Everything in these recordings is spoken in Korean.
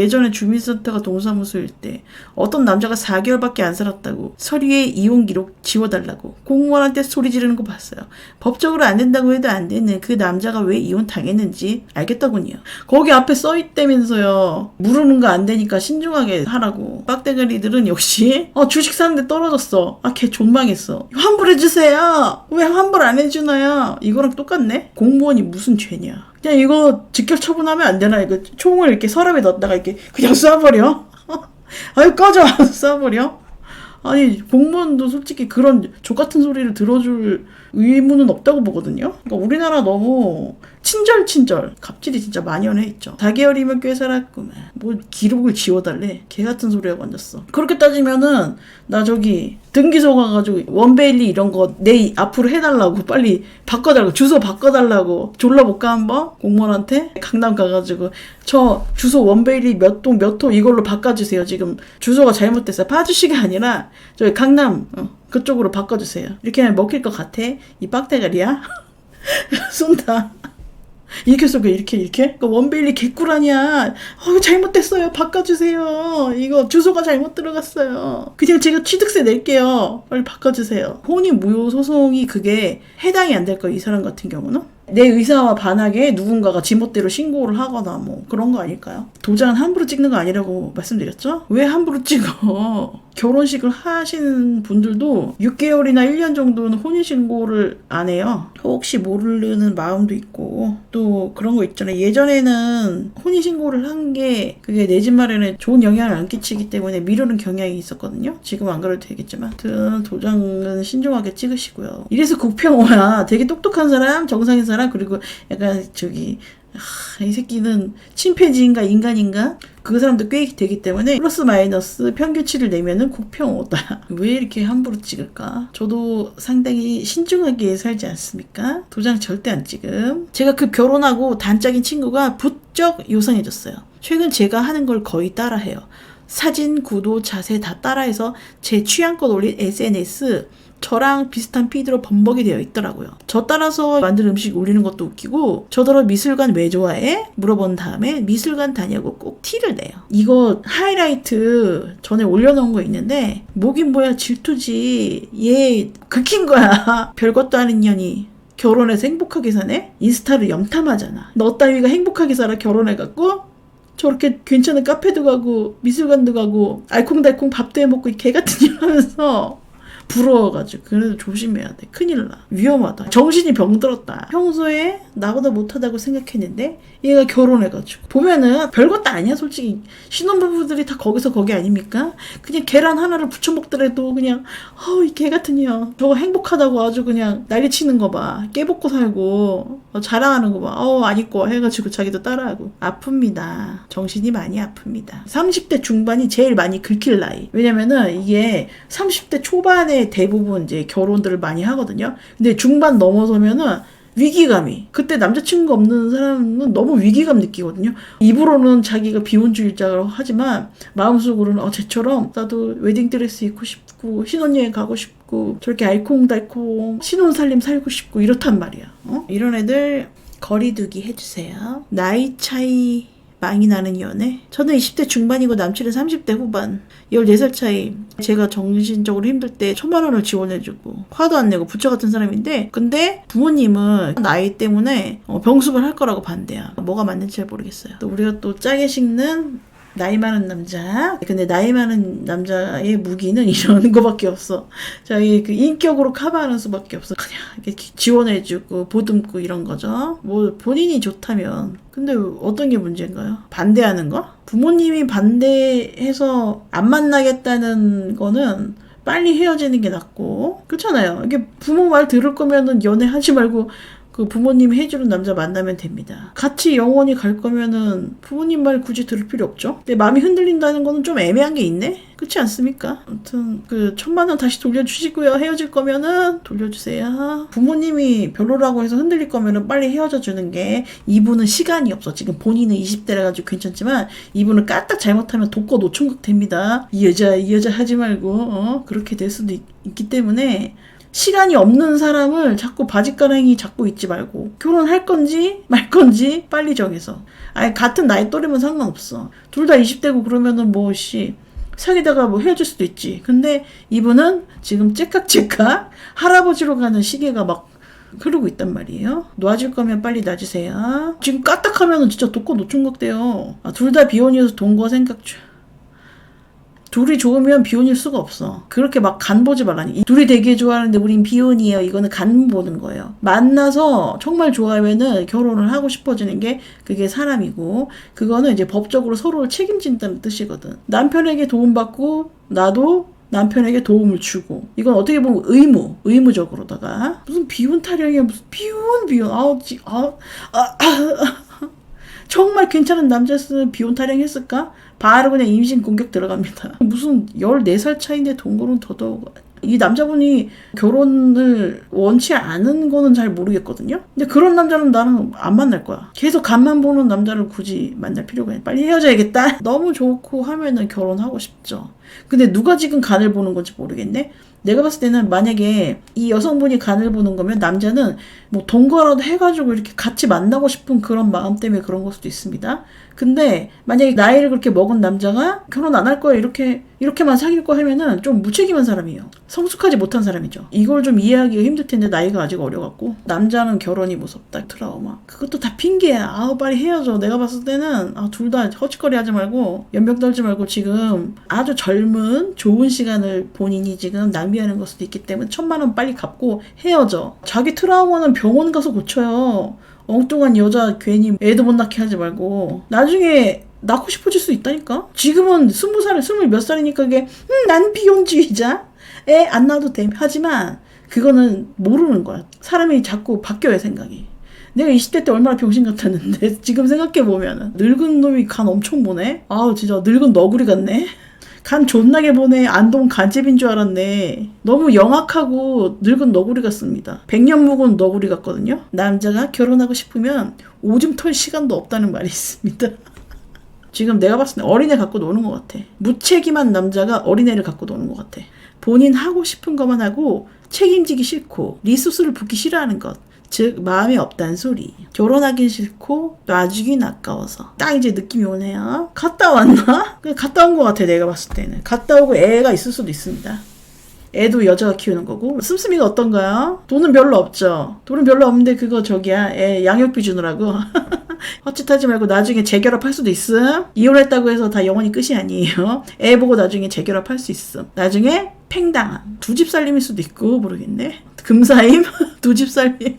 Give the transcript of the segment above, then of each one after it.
예전에 주민센터가 동사무소일 때 어떤 남자가 4개월밖에 안 살았다고 서류에 이혼 기록 지워달라고 공무원한테 소리 지르는 거 봤어요. 법적으로 안 된다고 해도 안 되는 그 남자가 왜 이혼 당했는지 알겠더군요. 거기 앞에 써 있다면서요. 물으는 거 안 되니까 신중하게 하라고. 빡대가리들은 역시 어 주식 사는데 떨어졌어. 아 걔 존망했어. 환불해 주세요. 왜 환불 안 해주나요? 이거랑 똑같네. 공무원이 무슨 죄냐. 그냥 이거 직결 처분하면 안 되나? 이거 총을 이렇게 서랍에 넣었다가 이렇게 그냥 쏴버려. 아유 꺼져 쏴버려. 아니 공무원도 솔직히 그런 족 같은 소리를 들어줄 의무는 없다고 보거든요. 그러니까 우리나라 너무 친절 친절 갑질이 진짜 만연해 있죠. 4개월이면 꽤 살았구만. 뭐 기록을 지워달래. 개 같은 소리하고 앉았어. 그렇게 따지면은 나 저기 등기소 가가지고 원베일리 이런 거 내 앞으로 해달라고 빨리 바꿔달라고 주소 바꿔달라고 졸라볼까 한번 공무원한테 강남 가가지고 저 주소 원베일리 몇 동 몇 호 이걸로 바꿔주세요. 지금 주소가 잘못됐어요. 파주시가 아니라 저기 강남 어, 그쪽으로 바꿔주세요. 이렇게 하면 먹힐 것 같아. 이 빡대가리야. 쏜다. 이렇게 쏘고 이렇게 이렇게? 그 원베일리 개꿀 아니야. 어 잘못됐어요. 바꿔주세요. 이거 주소가 잘못 들어갔어요. 그냥 제가 취득세 낼게요. 빨리 바꿔주세요. 혼인 무효 소송이 그게 해당이 안 될 거예요 이 사람 같은 경우는? 내 의사와 반하게 누군가가 지멋대로 신고를 하거나 뭐 그런 거 아닐까요? 도장은 함부로 찍는 거 아니라고 말씀드렸죠? 왜 함부로 찍어? 결혼식을 하시는 분들도 6개월이나 1년 정도는 혼인신고를 안 해요. 혹시 모르는 마음도 있고 또 그런 거 있잖아요. 예전에는 혼인신고를 한 게 그게 내 집 마련에 좋은 영향을 안 끼치기 때문에 미루는 경향이 있었거든요. 지금 안 그래도 되겠지만 하여튼 도장은 신중하게 찍으시고요. 이래서 국평호야 되게 똑똑한 사람, 정상인 사람 그리고 약간 저기 하, 이 새끼는 침팬지인가 인간인가? 그 사람도 꽤 되기 때문에 플러스 마이너스 평균치를 내면은 국평 오다. 왜 이렇게 함부로 찍을까? 저도 상당히 신중하게 살지 않습니까? 도장 절대 안 찍음. 제가 그 결혼하고 단짝인 친구가 부쩍 요상해졌어요. 최근 제가 하는 걸 거의 따라해요. 사진, 구도, 자세 다 따라해서 제 취향껏 올린 SNS 저랑 비슷한 피드로 범벅이 되어 있더라고요. 저 따라서 만든 음식 올리는 것도 웃기고 저더러 미술관 왜 좋아해? 물어본 다음에 미술관 다녀고 꼭 티를 내요. 이거 하이라이트 전에 올려놓은 거 있는데 뭐긴 뭐야 질투지. 얘 긁힌 거야. 별것도 아닌 년이. 결혼해서 행복하게 사네? 인스타를 염탐하잖아. 너 따위가 행복하게 살아 결혼해갖고 저렇게 괜찮은 카페도 가고 미술관도 가고 알콩달콩 밥도 해먹고 이 개 같은 일 하면서 부러워가지고. 그래도 조심해야 돼. 큰일 나. 위험하다. 정신이 병들었다. 평소에 나보다 못하다고 생각했는데 얘가 결혼해가지고. 보면은 별것도 아니야 솔직히. 신혼부부들이 다 거기서 거기 아닙니까? 그냥 계란 하나를 부쳐 먹더라도 그냥 어이 개 같은 년. 저거 행복하다고 아주 그냥 난리치는 거 봐. 깨벗고 살고 어, 자랑하는 거 봐어안 입고 해가지고 자기도 따라하고. 아픕니다. 정신이 많이 아픕니다. 30대 중반이 제일 많이 긁힐 나이. 왜냐면은 이게 30대 초반에 대부분 이제 결혼들을 많이 하거든요. 근데 중반 넘어서면은 위기감이 그때 남자친구가 없는 사람은 너무 위기감 느끼거든요. 입으로는 자기가 비혼주의자라고 하지만 마음속으로는 어 쟤처럼 나도 웨딩드레스 입고 싶고 신혼여행 가고 싶고 저렇게 알콩달콩 신혼살림 살고 싶고 이렇단 말이야. 어? 이런 애들 거리두기 해주세요. 나이 차이 많이 나는 연애? 저는 20대 중반이고 남친은 30대 후반. 14살 차이. 제가 정신적으로 힘들 때 천만 원을 지원해주고 화도 안 내고 부처 같은 사람인데 근데 부모님은 나이 때문에 어, 병습을 할 거라고 반대야. 뭐가 맞는지 잘 모르겠어요. 또 우리가 또 짜게 식는 나이 많은 남자. 근데 나이 많은 남자의 무기는 이런 거밖에 없어. 자기 그 인격으로 커버하는 수밖에 없어. 그냥 지원해주고 보듬고 이런 거죠. 뭐 본인이 좋다면. 근데 어떤 게 문제인가요? 반대하는 거? 부모님이 반대해서 안 만나겠다는 거는 빨리 헤어지는 게 낫고 그렇잖아요. 이게 부모 말 들을 거면은 연애하지 말고 그 부모님 해주는 남자 만나면 됩니다. 같이 영원히 갈 거면은 부모님 말 굳이 들을 필요 없죠. 근데 마음이 흔들린다는 거는 좀 애매한 게 있네. 그렇지 않습니까? 아무튼 그 천만 원 다시 돌려주시고요. 헤어질 거면은 돌려주세요. 부모님이 별로라고 해서 흔들릴 거면은 빨리 헤어져 주는 게 이분은 시간이 없어. 지금 본인은 20대라 가지고 괜찮지만 이분은 까딱 잘못하면 독거 노총각 됩니다. 이 여자 이 여자 하지 말고 어? 그렇게 될 수도 있, 있기 때문에 시간이 없는 사람을 자꾸 바지가랑이 잡고 있지 말고 결혼할 건지 말 건지 빨리 정해서 아니 같은 나이 또래면 상관없어. 둘 다 20대고 그러면은 뭐 씨. 사귀다가 뭐 헤어질 수도 있지. 근데 이분은 지금 째깍째깍 할아버지로 가는 시계가 막 흐르고 있단 말이에요. 놔줄 거면 빨리 놔주세요. 지금 까딱하면 은 진짜 독거 노총각 돼요. 아, 둘 다 비혼이어서 동거 생각 중. 둘이 좋으면 비혼일 수가 없어. 그렇게 막 간 보지 말라니. 이 둘이 되게 좋아하는데 우린 비혼이에요. 이거는 간 보는 거예요. 만나서 정말 좋아하면은 결혼을 하고 싶어지는 게 그게 사람이고 그거는 이제 법적으로 서로를 책임진다는 뜻이거든. 남편에게 도움받고 나도 남편에게 도움을 주고 이건 어떻게 보면 의무 의무적으로다가 무슨 비혼 타령이야 무슨 비혼 비혼 아우 지 아우 아, 아, 아. 정말 괜찮은 남자였으면 비혼 타령했을까? 바로 그냥 임신 공격 들어갑니다. 무슨 14살 차인데 동거는 더더욱 이 남자분이 결혼을 원치 않은 거는 잘 모르겠거든요. 근데 그런 남자는 나는 안 만날 거야. 계속 간만 보는 남자를 굳이 만날 필요가 있나? 빨리 헤어져야겠다. 너무 좋고 하면은 결혼하고 싶죠. 근데 누가 지금 간을 보는 건지 모르겠네. 내가 봤을 때는 만약에 이 여성분이 간을 보는 거면 남자는 뭐 동거라도 해가지고 이렇게 같이 만나고 싶은 그런 마음 때문에 그런 걸 수도 있습니다. 근데 만약에 나이를 그렇게 먹은 남자가 결혼 안 할 거야 이렇게 이렇게만 사귈 거 하면은 좀 무책임한 사람이에요. 성숙하지 못한 사람이죠. 이걸 좀 이해하기가 힘들 텐데 나이가 아직 어려갖고 남자는 결혼이 무섭다 트라우마. 그것도 다 핑계야. 아우 빨리 헤어져. 내가 봤을 때는 아, 둘 다 허짓거리 하지 말고 연병 떨지 말고 지금 아주 젊은 좋은 시간을 본인이 지금 낭비하는 걸 수도 있기 때문에 천만 원 빨리 갚고 헤어져. 자기 트라우마는 병원 가서 고쳐요. 엉뚱한 여자 괜히 애도 못 낳게 하지 말고 나중에 낳고 싶어질 수 있다니까 지금은 스무 살 스물 몇 살이니까 그게 음, 난 비혼주의자 애 안 낳아도 돼 하지만 그거는 모르는 거야 사람이 자꾸 바뀌어요 생각이 내가 20대 때 얼마나 병신 같았는데 지금 생각해 보면은 늙은 놈이 간 엄청 보네 아우 진짜 늙은 너구리 같네 간 존나게 보네. 안동 간집인 줄 알았네. 너무 영악하고 늙은 너구리 같습니다. 백년 묵은 너구리 같거든요. 남자가 결혼하고 싶으면 오줌 털 시간도 없다는 말이 있습니다. 지금 내가 봤을 때 어린애 갖고 노는 것 같아. 무책임한 남자가 어린애를 갖고 노는 것 같아. 본인 하고 싶은 것만 하고 책임지기 싫고 리소스를 붓기 싫어하는 것. 즉 마음이 없다는 소리. 결혼하기 싫고 놔주긴 아까워서. 딱 이제 느낌이 오네요. 갔다 왔나? 그냥 갔다 온 것 같아 내가 봤을 때는. 갔다 오고 애가 있을 수도 있습니다. 애도 여자가 키우는 거고 씀씀이가 어떤가요? 돈은 별로 없죠. 돈은 별로 없는데 그거 저기야 애 양육비 주느라고 헛짓하지 말고 나중에 재결합할 수도 있음. 이혼했다고 해서 다 영원히 끝이 아니에요. 애 보고 나중에 재결합할 수 있음. 나중에 팽당한 두집 살림일 수도 있고 모르겠네. 금사임 두 집 살림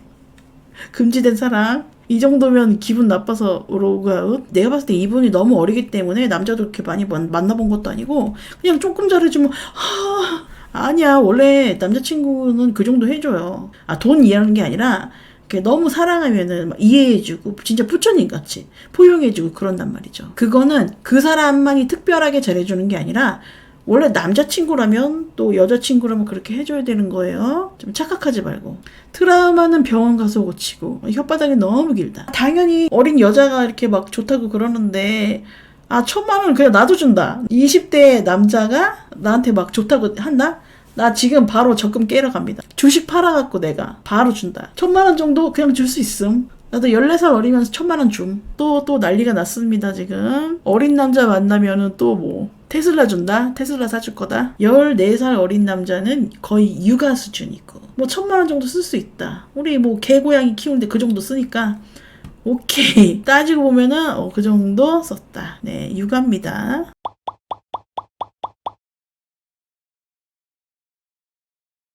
금지된 사랑. 이 정도면 기분 나빠서 로그아웃. 내가 봤을 때 이분이 너무 어리기 때문에 남자도 그렇게 많이 만- 만나본 것도 아니고 그냥 조금 잘해주면 하 아니야 원래 남자친구는 그 정도 해줘요. 아 돈 이해하는 게 아니라 너무 사랑하면은 막 이해해주고 진짜 부처님 같이 포용해주고 그런단 말이죠. 그거는 그 사람만이 특별하게 잘해주는 게 아니라 원래 남자친구라면 또 여자친구라면 그렇게 해줘야 되는 거예요. 좀 착각하지 말고. 트라우마는 병원 가서 고치고 혓바닥이 너무 길다. 당연히 어린 여자가 이렇게 막 좋다고 그러는데 아 천만 원을 그냥 놔둬준다. 20대 남자가 나한테 막 좋다고 한다? 나 지금 바로 적금 깨러 갑니다. 주식 팔아갖고 내가 바로 준다. 천만 원 정도 그냥 줄 수 있음. 나도 14살 어리면서 천만 원 줌. 또, 또 난리가 났습니다, 지금. 어린 남자 만나면은 또 뭐. 테슬라 준다? 테슬라 사줄 거다? 14살 어린 남자는 거의 육아 수준이고. 뭐 천만 원 정도 쓸 수 있다. 우리 뭐 개고양이 키우는데 그 정도 쓰니까. 오케이. 따지고 보면은, 어, 그 정도 썼다. 네, 육아입니다.